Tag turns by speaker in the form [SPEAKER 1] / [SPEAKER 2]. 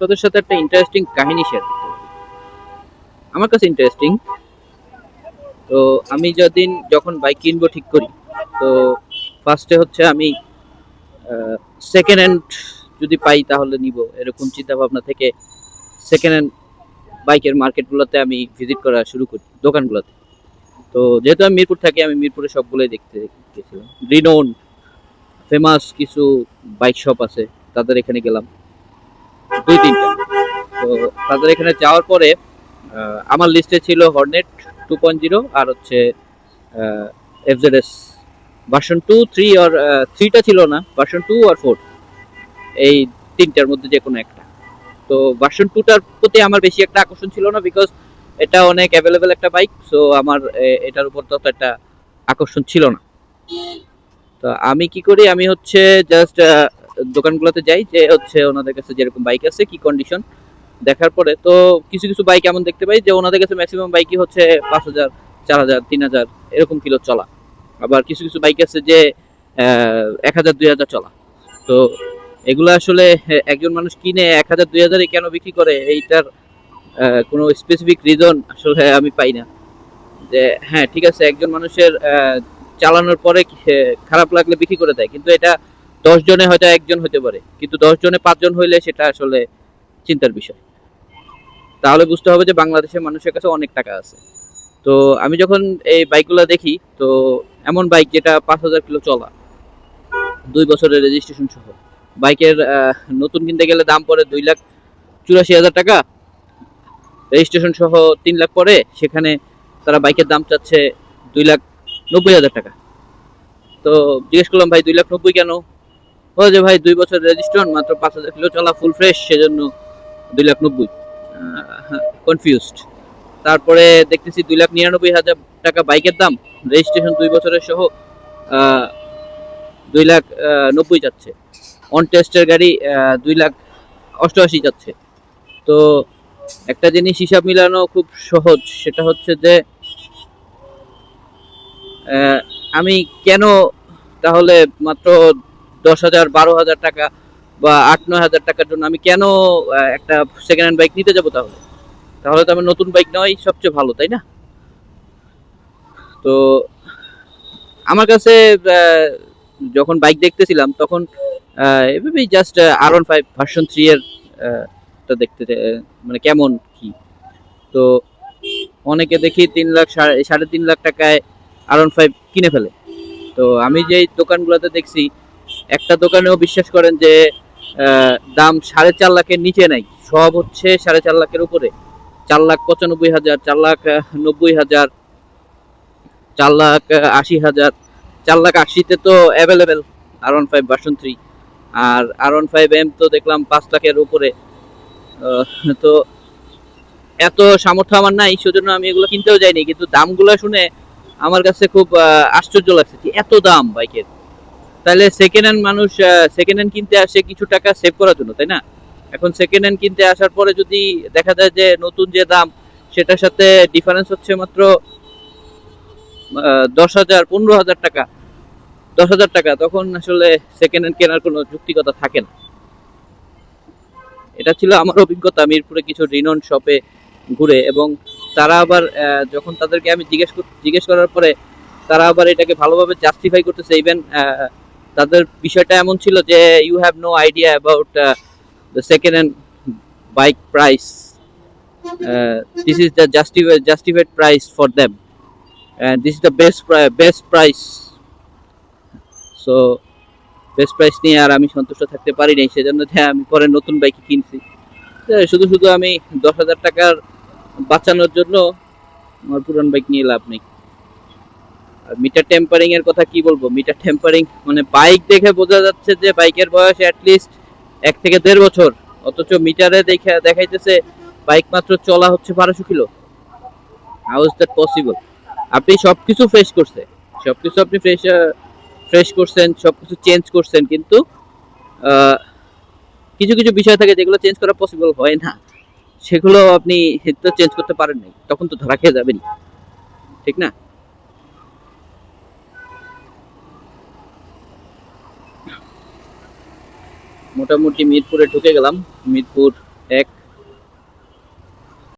[SPEAKER 1] তোদের সাথে একটা ইন্টারেস্টিং কাহিনী শেয়ার করতে পারি আমার কাছে ইন্টারেস্টিং তো আমি যদিন যখন বাইক কিনবো ঠিক করি, তো ফার্স্টে হচ্ছে আমি সেকেন্ড হ্যান্ড যদি পাই তাহলে নিব। এরকম চিন্তা ভাবনা থেকে সেকেন্ড হ্যান্ড বাইকের মার্কেটগুলোতে আমি ভিজিট করা শুরু করি, দোকানগুলোতে। তো যেহেতু আমি মিরপুর থাকি, আমি মিরপুরে সবগুলোই দেখতে গেছিলাম। রিনোন ফেমাস কিছু বাইক শপ আছে, তাদের এখানে গেলাম। দুই, তিনটা। তো তাদের এখানে যাওয়ার পরে আমার লিস্টে ছিল হর্নেট টু পয়েন্ট জিরো আর হচ্ছে এফজেডএস ভার্সন টু থ্রি আর থ্রিটা ছিল না ভার্সন টু আর ফোর এই তিনটার মধ্যে যে কোনো একটা। তো ভার্সন টুটার প্রতি আমার বেশি একটা আকর্ষণ ছিল না বিকজ এটা অনেক অ্যাভেলেবেল একটা বাইক সো আমার এটার উপর তত একটা আকর্ষণ ছিল না। তো আমি কি করি? আমি হচ্ছে জাস্ট দোকানগুলোতে যাই, যে হচ্ছে ওনাদের কাছে যেরকম বাইক আছে, কি কন্ডিশন দেখার পরে তো কিছু কিছু বাইক এমন দেখতে পাই যে ওনাদের কাছে ম্যাক্সিমাম বাইকই হচ্ছে পাঁচ হাজার, চার হাজার, তিন হাজার, এরকম কিলো চলা। আবার কিছু কিছু বাইক আছে যে এক হাজার, দুই হাজার চলা। তো এগুলো আসলে একজন মানুষ কিনে এক হাজার, দুই হাজারে কেন বিক্রি করে? এইটার কোনো স্পেসিফিক রিজন আসলে আমি পাই না। যে হ্যাঁ ঠিক আছে, একজন মানুষের চালানোর পরে খারাপ লাগলে বিক্রি করে দেয়। কিন্তু এটা দশ জনে হয়তো একজন হতে পারে, কিন্তু দশ জনে পাঁচজন হইলে সেটা আসলে চিন্তার বিষয়। তাহলে বুঝতে হবে যে বাংলাদেশের মানুষের কাছে অনেক টাকা আছে। তো আমি যখন এই বাইকগুলো দেখি, তো এমন বাইক যেটা পাঁচ হাজার কিলো চলা, দুই বছরের রেজিস্ট্রেশন সহ। বাইকের নতুন কিনতে গেলে দাম পড়ে দুই লাখ চুরাশি হাজার টাকা। রেজিস্ট্রেশন সহ তিন লাখ পরে সেখানে তারা বাইকের দাম চাচ্ছে দুই লাখ নব্বই হাজার টাকা। তো জিজ্ঞেস করলাম, ভাই, দুই লাখ নব্বই কেন? ও যে ভাই, দুই বছর রেজিস্ট্রেশন মাত্র পাঁচ হাজার কিলো চলা ফুল ফ্রেশ সেজন্য দুই লাখ নব্বই। কনফিউজড তারপরে দেখতেছি দুই লাখ নিরানব্বই হাজার টাকা বাইকের দাম রেজিস্ট্রেশন দুই বছরের সহ দুই লাখ নব্বই যাচ্ছে। অন টেস্টের গাড়ি দুই লাখ অষ্টআশি যাচ্ছে। তো একটা জিনিস হিসাব মিলানো খুব সহজ, সেটা হচ্ছে যে আমি কেন তাহলে মাত্র দশ হাজার, বারো হাজার টাকা বা আট, নয় হাজার টাকার জন্য আমি কেন একটা সেকেন্ড হ্যান্ড বাইক নিতে যাব তাহলে? তাহলে তো আমার নতুন বাইক নেওয়াই সবচেয়ে ভালো, তাই না? তো আমার কাছে যখন বাইক দেখতেছিলাম, তখন এভাবেই just R one five version three এর টা দেখতে মানে কেমন কি? তো অনেকে দেখি তিন লাখ, সাড়ে সাড়ে তিন লাখ টাকায় আর ওয়ান ফাইভ কিনে ফেলে। তো আমি যেই দোকানগুলোতে দেখছি একটা দোকানেও বিশ্বাস করেন যে দাম সাড়ে চার লাখের নিচে নাই। সব হচ্ছে সাড়ে চার লাখের উপরে। চার লাখ পঁচানব্বই হাজার, চার লাখ নব্বই হাজার, চার লাখ আশি হাজার। চার লাখ আশিতে তো available R one five version three আর আর ওয়ান ফাইভ এম তো দেখলাম পাঁচ লাখের উপরে। তো এত সামর্থ্য আমার নাই, সেজন্য আমি এগুলো কিনতেও যাইনি। কিন্তু দামগুলো শুনে আমার কাছে খুব আশ্চর্য লাগছে এত দাম বাইকের। তাহলে সেকেন্ড হ্যান্ড মানুষ সেকেন্ড হ্যান্ড কিনতে আসে কিছু টাকা সেভ করার জন্য, তাই না? এখন সেকেন্ড হ্যান্ড কিনতে আসার পরে যদি দেখা যায় যে নতুন যে দাম, সেটার সাথে ডিফারেন্স হচ্ছে মাত্র দশ হাজার, পনেরো হাজার টাকা। দশ হাজার টাকা, তখন আসলে সেকেন্ড হ্যান্ড কেনার কোনো যুক্তিকতা থাকে না। এটা ছিল আমার অভিজ্ঞতা, মিরপুরে কিছু রিনন শপে ঘুরে এবং তারা আবার যখন তাদেরকে আমি জিজ্ঞেস জিজ্ঞেস করার পরে তারা আবার এটাকে ভালোভাবে জাস্টিফাই করতেছে ইভেন তাদের বিষয়টা এমন ছিল যে you have no idea about the second hand bike price this is the justified justified price for them this is the best pri- best price. Best price নিয়ে আর আমি সন্তুষ্ট থাকতে পারি নাই, সেজন্য যে আমি পরে নতুন বাইক কিনছি। শুধু শুধু আমি দশ হাজার টাকার বাঁচানোর জন্য আমার পুরান বাইক নিয়ে লাভ নেই। মিটার টেম্পারিং এর কথা কি বলব? মিটার টেম্পারিং মানে বাইক দেখে বোঝা যাচ্ছে যে বাইকের বয়স অ্যাটলিস্ট এক থেকে দেড় বছর। অথচ মিটারে দেখে, দেখাইতেছে বাইক মাত্র চলা হচ্ছে বারোশো kilo. How is that possible আপনি সবকিছু ফ্রেশ করছেন সবকিছু আপনি ফ্রেশ ফ্রেশ করছেন, সবকিছু চেঞ্জ করছেন, কিন্তু কিছু কিছু বিষয় থাকে যেগুলো চেঞ্জ করা পসিবল হয় না। সেগুলো আপনি তো চেঞ্জ করতে পারেন নাই। তখন তো ধরা খেয়ে যাবেন ঠিক না? মোটামুটি মিরপুরে ঢুকে গেলাম। মিরপুর এক